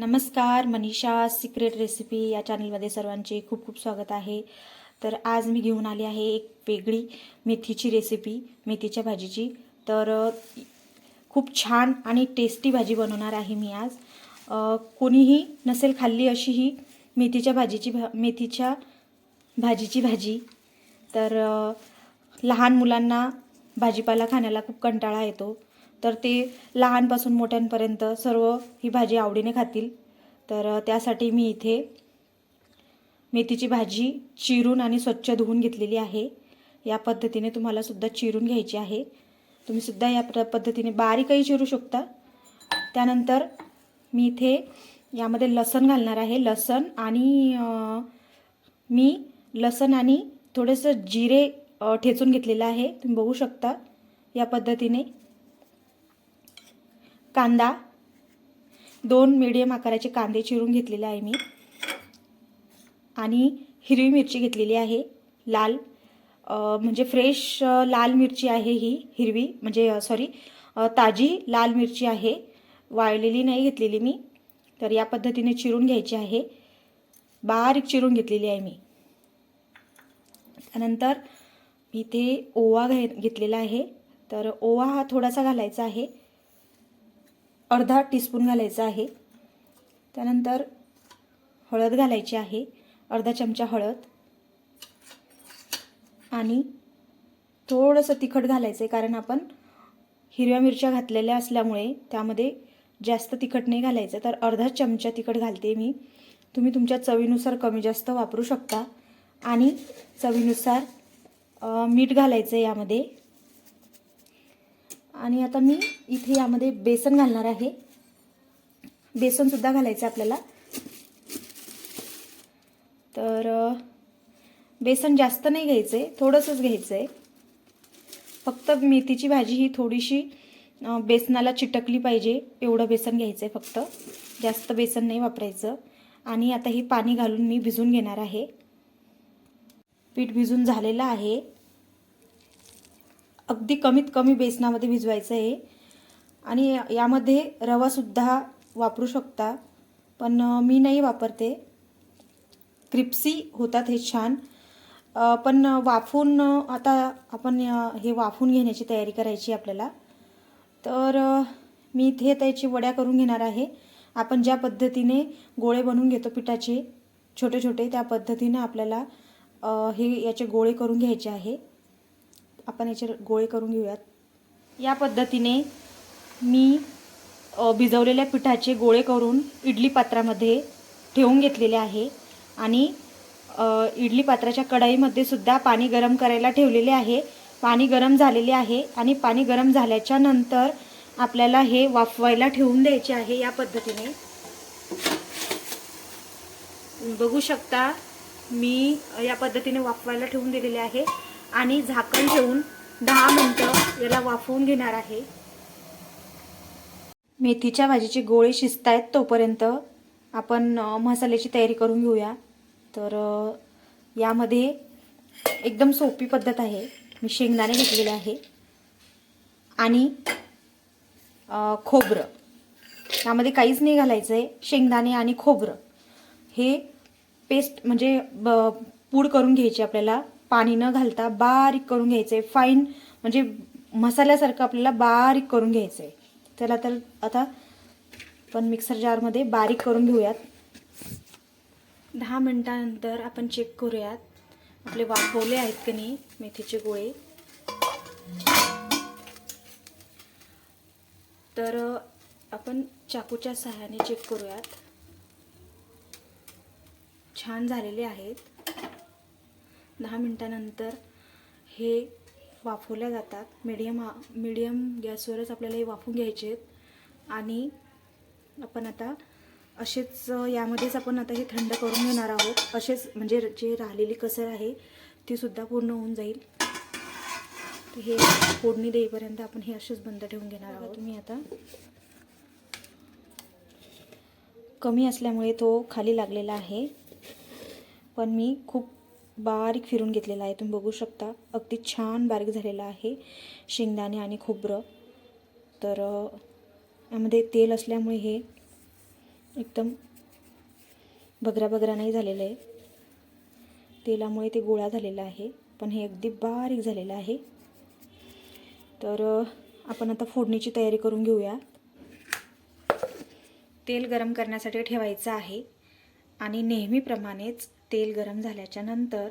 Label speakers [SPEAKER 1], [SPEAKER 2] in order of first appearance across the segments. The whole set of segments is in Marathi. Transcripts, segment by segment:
[SPEAKER 1] नमस्कार मनीषा सिक्रेट रेसिपी या चॅनलमध्ये सर्वांचे खूप खूप स्वागत आहे. तर आज मी घेऊन आली आहे एक वेगळी मेथीची रेसिपी मेथीच्या भाजीची. तर खूप छान आणि टेस्टी भाजी बनवणार आहे मी आज. कोणीही नसेल खाल्ली अशी ही मेथीच्या भाजीची भा मेथीच्या भाजीची भाजी. तर लहान मुलांना भाजीपाला खाण्याला खूप कंटाळा येतो. तर ते लहानपासून मोठ्यांपर्यंत सर्व ही भाजी आवडीने खातील. तर त्यासाठी मी इथे मेथीची भाजी चिरून आणि स्वच्छ धुवून घेतलेली आहे. या पद्धतीने तुम्हाला सुद्धा चिरून घ्यायची आहे. तुम्ही सुद्धा या प्र पद्धतीने बारीकही चिरू शकता. त्यानंतर मी इथे यामध्ये लसण घालणार आहे. लसण आणि मी लसण आणि थोडंसं जिरे ठेचून घेतलेलं आहे. तुम्ही बघू शकता या पद्धतीने. कांदा. दोन मिडियम आकाराचे कांदे चिरून घेतलेले आहे मी. आणि हिरवी मिरची घेतलेली आहे लाल. म्हणजे फ्रेश लाल मिरची आहे ही हिरवी. म्हणजे सॉरी ताजी लाल मिरची आहे. वाळलेली नाही घेतलेली मी. तर या पद्धतीने चिरून घ्यायची आहे. बारीक चिरून घेतलेली आहे मी. त्यानंतर मी इथे ओवा घे घेतलेला आहे. तर ओवा हा थोडासा घालायचा आहे. अर्धा टीस्पून घालायचा आहे. त्यानंतर हळद घालायची आहे. अर्धा चमचा हळद. आणि थोडंसं तिखट घालायचं आहे कारण आपण हिरव्या मिरच्या घातलेल्या असल्यामुळे त्यामध्ये जास्त तिखट नाही घालायचं. तर अर्धा चमचा तिखट घालते मी. तुम्ही तुमच्या चवीनुसार कमी जास्त वापरू शकता. आणि चवीनुसार मीठ घालायचं आहे यामध्ये. आणि आता मी इथे यामध्ये बेसन घालणार आहे. बेसनसुद्धा घालायचं आहे आपल्याला. तर बेसन जास्त नाही घ्यायचं आहे थोडंसंच घ्यायचं आहे फक्त मेथीची भाजी ही थोडीशी बेसनाला चिटकली पाहिजे एवढं बेसन घ्यायचं आहे फक्त. जास्त बेसन नाही वापरायचं. आणि आता हे पाणी घालून मी भिजून घेणार आहे. पीठ भिजून झालेलं आहे. अगदी कमीत कमी बेसनामध्ये भिजवायचं आहे. आणि यामध्ये रवासुद्धा वापरू शकता. पण मी नाही वापरते. क्रिप्सी होतात हे छान. पण वाफून आता आपण हे वाफून घेण्याची तयारी करायची आपल्याला. तर मी इथे त्याची वड्या करून घेणार आहे. आपण ज्या पद्धतीने गोळे बनवून घेतो पिठाचे छोटे छोटे त्या पद्धतीने आपल्याला हे याचे गोळे करून घ्यायचे आहे. आपण याचे गोळे करून घेऊयात. या पद्धतीने मी भिजवलेल्या पिठाचे गोळे करून इडली पात्रामध्ये ठेवून घेतलेले आहे आणि इडली पात्राच्या कढईमध्ये सुद्धा पाणी गरम करायला ठेवलेले आहे. पाणी गरम झालेले आहे आणि पाणी गरम झाल्याच्यानंतर आपल्याला हे वाफवायला ठेवून द्यायचे आहे या पद्धतीने. बघू शकता मी या पद्धतीने वाफवायला ठेवून दिलेले आहे. आणि झाकण ठेवून दहा मिनटं याला वाफवून घेणार आहे. मेथीच्या भाजीचे गोळे शिजत आहेत तोपर्यंत आपण मसाल्याची तयारी करून घेऊया. तर यामध्ये एकदम सोपी पद्धत आहे. मी शेंगदाणे घेतलेले आहे. आणि खोबरं. यामध्ये काहीच नाही घालायचं आहे शेंगदाणे आणि खोबरं. हे पेस्ट म्हणजे ब पूड करून घ्यायची आपल्याला. पाणी न घालता बारीक करून घ्यायचं. आहे फाईन म्हणजे मसाल्यासारखं आपल्याला बारीक करून घ्यायचं. आहे त्याला तर आता पण मिक्सर जारमध्ये बारीक करून घेऊयात. दहा मिनटानंतर आपण चेक करूयात आपले वाफवले आहेत की नाही मेथीचे गोळे. तर आपण चाकूच्या सहाय्याने चेक करूयात. छान झालेले आहेत. दहा मिनटानंतर हे वाफवल्या जातात. मीडियम मीडियम गॅसवरच आपल्याला हे वाफवून घ्यायचे आहेत. आणि आपण आता असेच यामध्येच आपण आता हे थंड करून घेणार आहोत. असेच म्हणजे जे राहिलेली कसर आहे ती सुद्धा पूर्ण होऊन जाईल. तर हे फोडणी देईपर्यंत आपण हे असेच बंद ठेवून घेणार आहोत. तुम्ही आता कमी असल्यामुळे तो खाली लागलेला आहे. पण मी खूप बारीक फिरून घेतलेला आहे. तुम्ही बघू शकता अगदी छान बारीक झालेला आहे शेंगदाणे आणि खोबरं. तर यामध्ये तेल असल्यामुळे हे एकदम बगरा बगरा नाही झालेलं आहे. तेलामुळे ते गोळा झालेला आहे पण हे अगदी बारीक झालेलं आहे. तर आपण आता फोडणीची तयारी करून घेऊया. तेल गरम करण्यासाठी ठेवायचं आहे आणि नेहमीप्रमाणेच तेल गरम झाल्याच्यानंतर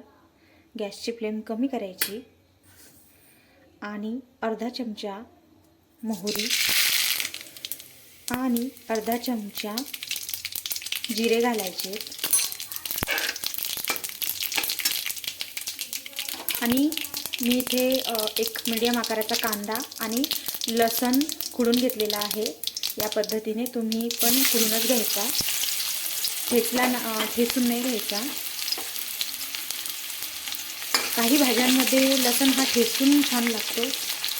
[SPEAKER 1] गॅसची फ्लेम कमी करायची आणि अर्धा चमचा मोहरी आणि अर्धा चमचा जिरे घालायचे. आणि मी इथे एक मीडियम आकाराचा कांदा आणि लसण खुडून घेतलेला आहे. या पद्धतीने तुम्ही पण खुडूनच घ्यायचा. ठेचला ना ठेचून नाही घ्यायचा. काही भाज्यांमध्ये लसण हा ठेचून छान लागतो.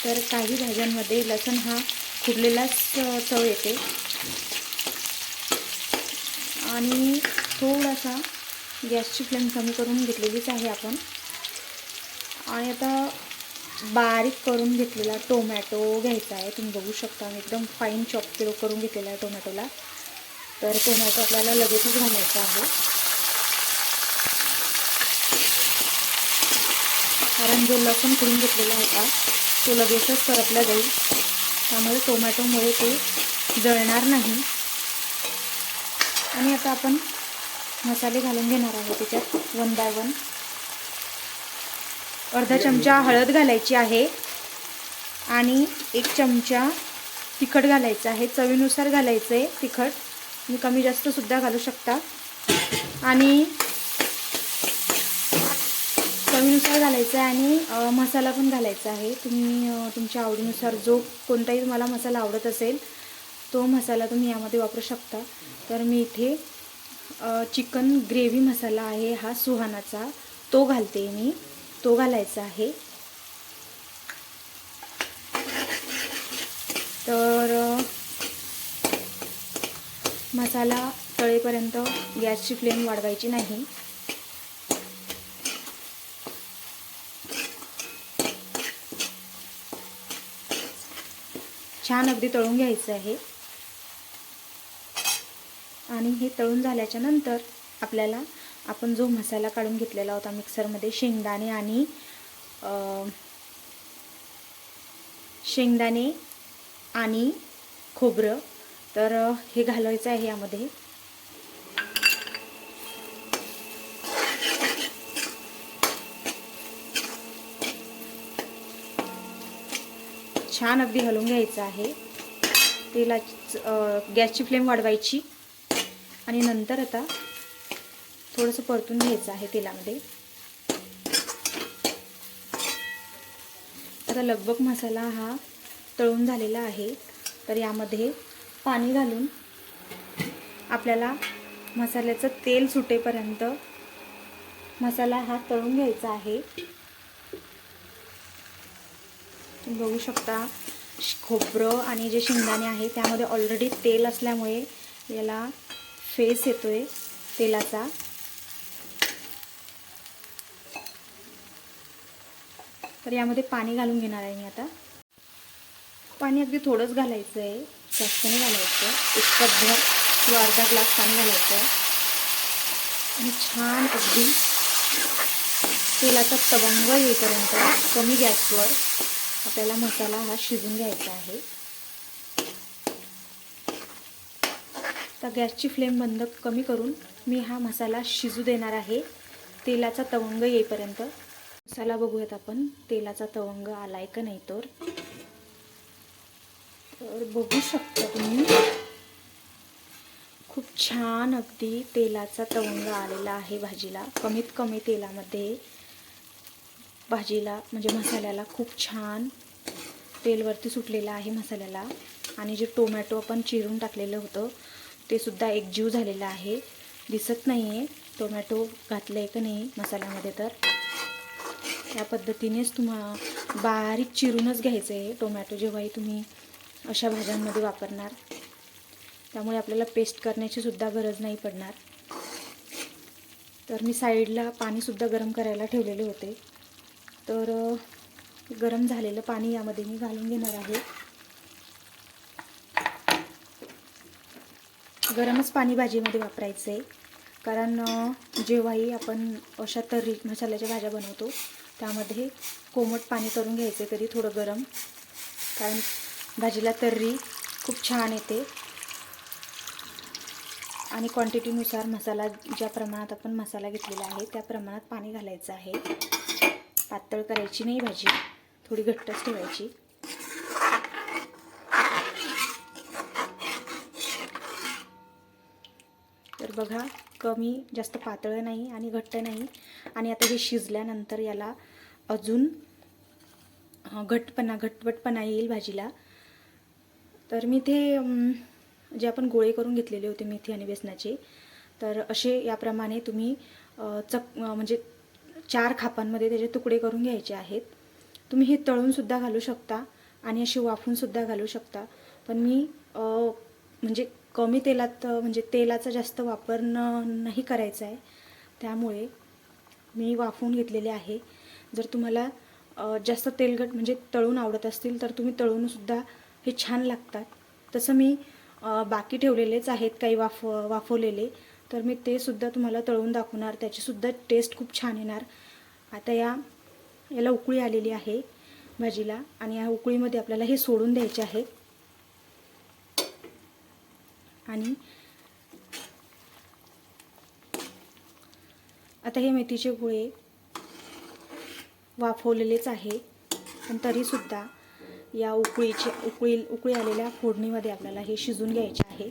[SPEAKER 1] तर काही भाज्यांमध्ये लसण हा खुडलेलाच चव येते. आणि थोडासा गॅसची फ्लेम कमी करून घेतलेलीच आहे आपण. आणि आता बारीक करून घेतलेला टोमॅटो घ्यायचा आहे. तुम्ही बघू शकता मी एकदम फाईन चॉप करून घेतलेला आहे टोमॅटोला. तर टोमॅटो आपल्याला लगेचच घालायचा आहे. कारण जो लसूण करून घेतलेला होता तो लगेचच परतला जाईल. त्यामुळे टोमॅटोमुळे ते जळणार नाही. आणि आता आपण मसाले घालून घेणार आहोत त्याच्यात वन बाय वन. अर्धा चमचा हळद घालायची आहे आणि एक चमचा तिखट घालायचं आहे. चवीनुसार घालायचं आहे तिखट. तुम्ही कमी जास्त सुद्धा घालू शकता. आणि चवीनुसार घालायचं आहे आणि मसाला पण घालायचा आहे. तुम्ही तुमच्या आवडीनुसार जो कोणताही तुम्हाला मसाला आवडत असेल तो मसाला तुम्ही यामध्ये वापरू शकता. तर मी इथे चिकन ग्रेव्ही मसाला आहे हा सुहानाचा. तो घालते मी. तो घालायचा आहे. तर मसाला तळेपर्यंत गॅसची फ्लेम वाढवायची नाही. छान अगदी तळून घ्यायचं आहे. आणि हे तळून झाल्याच्यानंतर आपल्याला आपण जो मसाला काढून घेतलेला होता मिक्सरमध्ये शेंगदाणे आणि शेंगदाणे आणि खोबरं तर हे घालायचं आहे यामध्ये. छान अगदी हलवून घ्यायचं आहे. तेला गॅसची फ्लेम वाढवायची. आणि नंतर आता थोडंसं परतून घ्यायचं आहे तेलामध्ये. आता लगबग मसाला हा तळून झालेला आहे. तर यामध्ये पाणी घालून आपल्याला मसाल्याचं तेल सुटेपर्यंत मसाला हा तळून घ्यायचा आहे. तुम्ही बघू शकता खोबरं आणि जे शेंगदाणे आहे त्यामध्ये ऑलरेडी तेल असल्यामुळे याला फेस येतो आहे तेलाचा. तर यामध्ये पाणी घालून घेणार आहे मी आता. पाणी अगदी थोडंच घालायचं आहे जास्त नाही घालायचं एक कपभर किंवा अर्धा ग्लास पाणी घालायचं आहे आणि छान अगदी तेलाचा तवंग येईपर्यंत कमी गॅसवर आपल्याला मसाला हा शिजून घ्यायचा आहे. तर गॅसची फ्लेम बंद कमी करून मी हा मसाला शिजू देणार आहे. तेलाचा तवंग येईपर्यंत. मसाला बघूयात आपण तेलाचा तवंग आलाय का नाही तर. तर बघू शकता तुम्ही. खूप छान अगदी तेलाचा तवंग आलेला आहे भाजीला. कमीत कमी तेलामध्ये भाजीला म्हणजे मसाल्याला खूप छान तेलवरती सुटलेलं आहे मसाल्याला. आणि जे टोमॅटो आपण चिरून टाकलेलं होतं ते सुद्धा एकजीव झालेलं आहे. दिसत नाही आहे टोमॅटो घातलं आहे का नाही मसाल्यामध्ये तर. त्या पद्धतीनेच तुम्हा बारीक चिरूनच घ्यायचं आहे टोमॅटो जेव्हाही तुम्ही अशा भाज्यांमध्ये वापरणार. त्यामुळे आपल्याला पेस्ट करण्याची सुद्धा गरज नाही पडणार. तर मी साईडला पाणीसुद्धा गरम करायला ठेवलेले होते. तर गरम झालेलं पाणी यामध्ये मी घालून घेणार आहे. गरमच पाणी भाजीमध्ये वापरायचं आहे कारण जेव्हाही आपण अशा तर्री मसाल्याच्या भाज्या बनवतो त्यामध्ये कोमट पाणी करून घ्यायचे कधी थोडं गरम. कारण भाजीला तर्री खूप छान येते. आणि क्वांटिटीनुसार मसाला ज्या प्रमाणात आपण मसाला घेतलेला आहे त्या प्रमाणात पाणी घालायचं आहे. पातळ करायची नाही भाजी. थोडी घट्टच ठेवायची. तर बघा कमी जास्त पातळ नाही आणि घट्ट नाही. आणि आता हे शिजल्यानंतर याला अजून अं, घट्टपणा येईल भाजीला. तर मी ते जे आपण गोळे करून घेतलेले होते मेथी आणि बेसनाचे तर असे याप्रमाणे तुम्ही चक म्हणजे चार खापांमध्ये त्याचे तुकडे करून घ्यायचे आहेत. तुम्ही हे तळूनसुद्धा घालू शकता आणि अशी वाफूनसुद्धा घालू शकता. पण मी म्हणजे कमी तेलात म्हणजे तेलाचा जास्त वापर न नाही करायचा आहे. त्यामुळे मी वाफवून घेतलेले आहे. जर तुम्हाला जास्त तेलकट म्हणजे तळून आवडत असतील तर तुम्ही तळूनसुद्धा हे छान लागतात. तसं मी बाकी ठेवलेलेच आहेत काही वाफ वाफवलेले. तर मी ते सुद्धा तुम्हाला तळून दाखवणार. त्याचीसुद्धा टेस्ट खूप छान येणार. आता या याला उकळी आलेली आहे भाजीला आणि या उकळीमध्ये आपल्याला हे सोडून द्यायचे आहे. आणि आता हे मेथीचे गुळे वाफवलेलेच आहे. पण तरीसुद्धा या उकळीचे उकळी उकळी आलेल्या फोडणीमध्ये आपल्याला हे शिजून घ्यायचे आहे.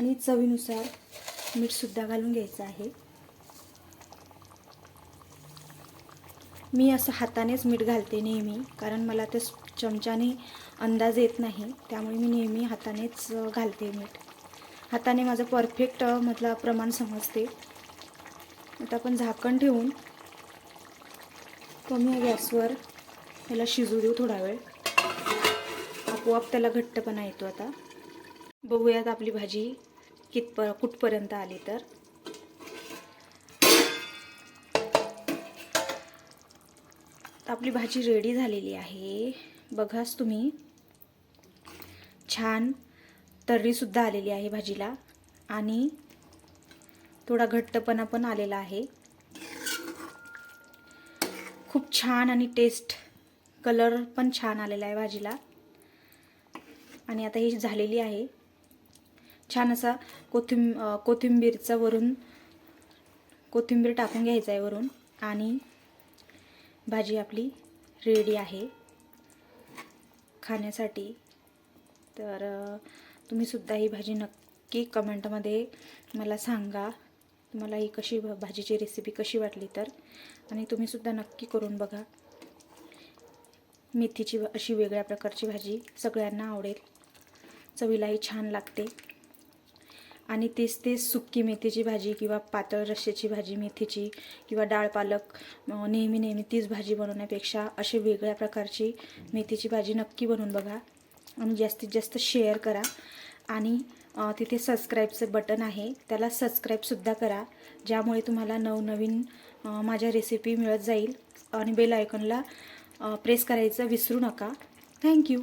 [SPEAKER 1] आणि चवीनुसार मीठसुद्धा घालून घ्यायचं आहे. मी असं हातानेच मीठ घालते नेहमी कारण मला ते चमच्याने अंदाज येत नाही त्यामुळे मी नेहमी हातानेच घालते मीठ. हाताने माझं परफेक्ट म्हटलं प्रमाण समजते. आता आपण झाकण ठेवून कमी गॅसवर त्याला शिजू देऊ थोडा वेळ. आपोआप त्याला घट्टपणा येतो आता. बघूयात आपली भाजी कितप कुठपर्यंत आली तर? आपली भाजी रेडी झालेली आहे. बघाच तुम्ही. छान तर्रीसुद्धा आलेली आहे भाजीला. आणि थोडा घट्टपणा पण आलेला आहे. खूप छान आणि टेस्ट कलर पण छान आलेला आहे भाजीला. आणि आता ही झालेली आहे. छान असा कोथिंब कोथिंबीरचा वरून कोथिंबीर टाकून घ्यायचा आहे वरून. आणि भाजी आपली रेडी आहे. खाण्यासाठी. तर तुम्हीसुद्धा ही भाजी नक्की कमेंटमध्ये मला सांगा. तुम्हाला ही कशी भाजीची रेसिपी कशी वाटली तर. आणि तुम्हीसुद्धा नक्की करून बघा. मेथीची व- अशी वेगळ्या प्रकारची भाजी सगळ्यांना आवडेल. चवीलाही छान लागते. आणि तेच तेच सुक्की मेथीची भाजी किंवा पातळ रश्श्याची भाजी मेथीची किंवा डाळ पालक नेहमी नेहमी तीच भाजी बनवण्यापेक्षा अशी वेगळ्या प्रकारची मेथीची भाजी नक्की बनवून बघा आणि जास्तीत जास्त शेअर करा. आणि तिथे सबस्क्राईबचं बटन आहे त्याला सबस्क्राईबसुद्धा करा ज्यामुळे तुम्हाला नवनवीन माझ्या रेसिपी मिळत जाईल. आणि बेल आयकॉनला प्रेस करायचं विसरू नका. थँक्यू